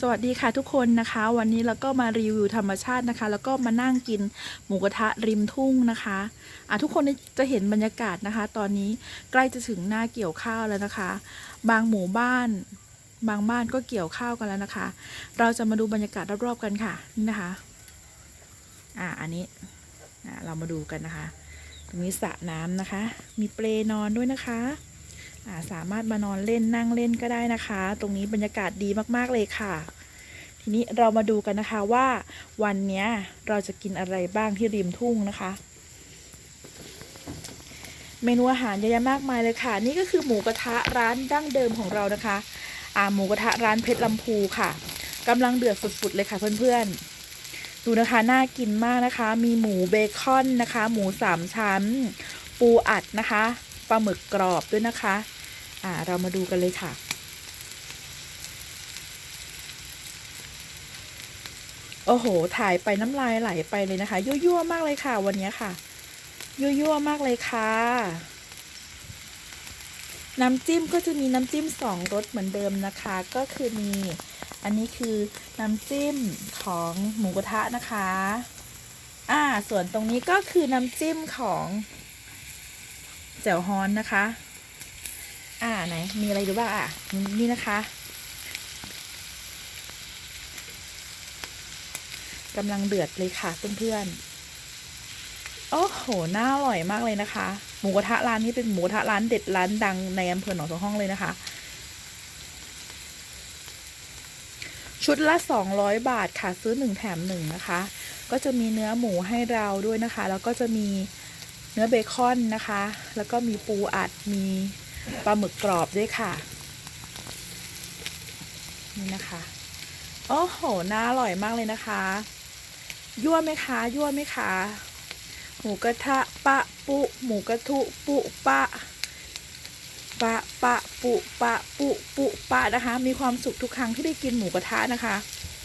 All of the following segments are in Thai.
สวัสดีค่ะทุกคนนะคะ วันนี้เราก็มารีวิวธรรมชาตินะคะ แล้วก็มานั่งกินหมูกระทะริมทุ่งนะคะอะทุกคนจะเห็นบรรยากาศนะคะ ตอนนี้ใกล้จะถึงหน้าเกี่ยวข้าวแล้วนะคะ บางหมู่บ้าน บางบ้านก็เกี่ยวข้าวกันแล้วนะคะ เราจะมาดูบรรยากาศรอบๆกันค่ะนี่นะคะอะอันนี้อะเรามาดูกันนะคะตรงนี้สระน้ำนะคะ มีเปลนอนด้วยนะคะ สามารถมานอนเล่นนั่งเล่นก็ได้นะคะ ตรงนี้บรรยากาศดีมากๆเลยค่ะ ทีนี้เรามาดูกันนะคะว่าวันนี้เราจะกินอะไรบ้างที่ริมทุ่งนะคะ เมนูอาหารเยอะแยะมากมายเลยค่ะ นี่ก็คือหมูกระทะร้านดั้งเดิมของเรานะคะอ่าหมูกระทะร้านเพชรลำพูค่ะกำลังเดือดฝุดๆเลยค่ะเพื่อนๆ ดูนะคะน่ากินมากนะคะ มีหมูเบคอนนะคะ หมูสามชั้น ปูอัดนะคะ ปลาหมึกกรอบด้วยนะคะ อ่า เรามาดูกันเลยค่ะ โอ้โห ถ่ายไปน้ำลายไหลไปเลยนะคะ ยั่วๆมากเลยค่ะ วันนี้ค่ะ ยั่วๆมากเลยค่ะ น้ำจิ้มก็จะมีน้ำจิ้มสองรสเหมือนเดิมนะคะ ก็คือมี อันนี้คือน้ำจิ้มของหมูกระทะนะคะ อ่า ส่วนตรงนี้ก็คือน้ำจิ้มของ แจ่วฮอนนะคะ อ่าไหนมีอะไรดูบ้างอะนี่นะคะกำลังเดือดเลยค่ะเพื่อนๆ โอ้โห น่าอร่อยมากเลยนะคะ หมูกระทะร้านนี้เป็นหมูกระทะร้านเด็ดร้านดังในอำเภอหนองสองห้องเลยนะคะ ชุดละ 200 บาทค่ะ ซื้อ 1 แถม 1 นะคะ ก็จะมีเนื้อหมูให้เราด้วยนะคะ แล้วก็จะมี เนื้อเบคอนนะคะ แล้วก็มีปูอัด มีปลาหมึกกรอบด้วยค่ะ นี่นะคะโอ้โห น่าอร่อยมากเลยนะคะ ยั่วไหมคะ ยั่วไหมคะ หมูกระทะปะปุ หมูกระทุปุปะปะปะปุปะปุปุปะนะคะ มีความสุขทุกครั้งที่ได้กินหมูกระทะนะคะ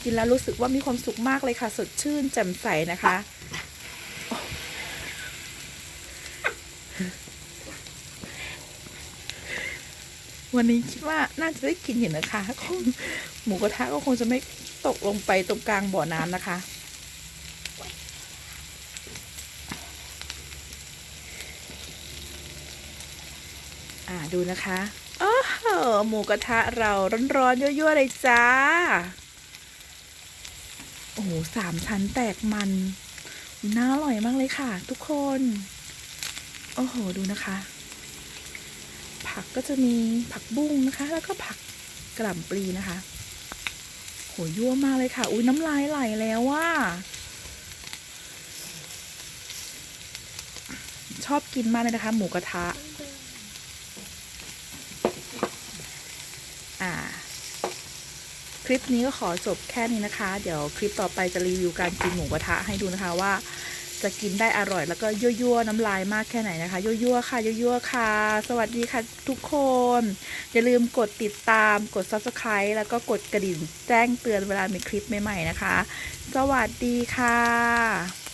กินแล้วรู้สึกว่ามีความสุขมากเลยค่ะ สดชื่นแจ่มใสนะคะ วันนี้คิดว่าน่าจะได้กินอยู่นะคะคงหมูกระทะก็คงจะไม่ตกลงไปตรงกลางบ่อน้ำนะคะ อ่าดูนะคะโอ้โหหมูกระทะเราร้อนๆยั่วๆเลยจ้า โอ้โหสามชั้นแตกมัน น่าอร่อยมากเลยค่ะ ทุกคน โอ้โห ดูนะคะ ผักก็จะมีผักบุ้งนะคะ แล้วก็ผักกระหล่ำปลีนะคะ โหยั่วมากเลยค่ะ อุ้ยน้ำลายไหลแล้วว่า ชอบกินมากเลยนะคะ หมูกระทะ อ่า คลิปนี้ก็ขอจบแค่นี้นะคะ เดี๋ยวคลิปต่อไปจะรีวิวการกินหมูกระทะให้ดูนะคะว่า จะกินได้อร่อย แล้วก็ยั่วๆน้ำลายมากแค่ไหนนะคะยั่วๆค่ะยั่วๆค่ะ สวัสดีค่ะทุกคน อย่าลืมกดติดตามกด subscribe แล้วก็กดกระดิ่งแจ้งเตือนเวลามีคลิปใหม่ๆนะคะ สวัสดีค่ะ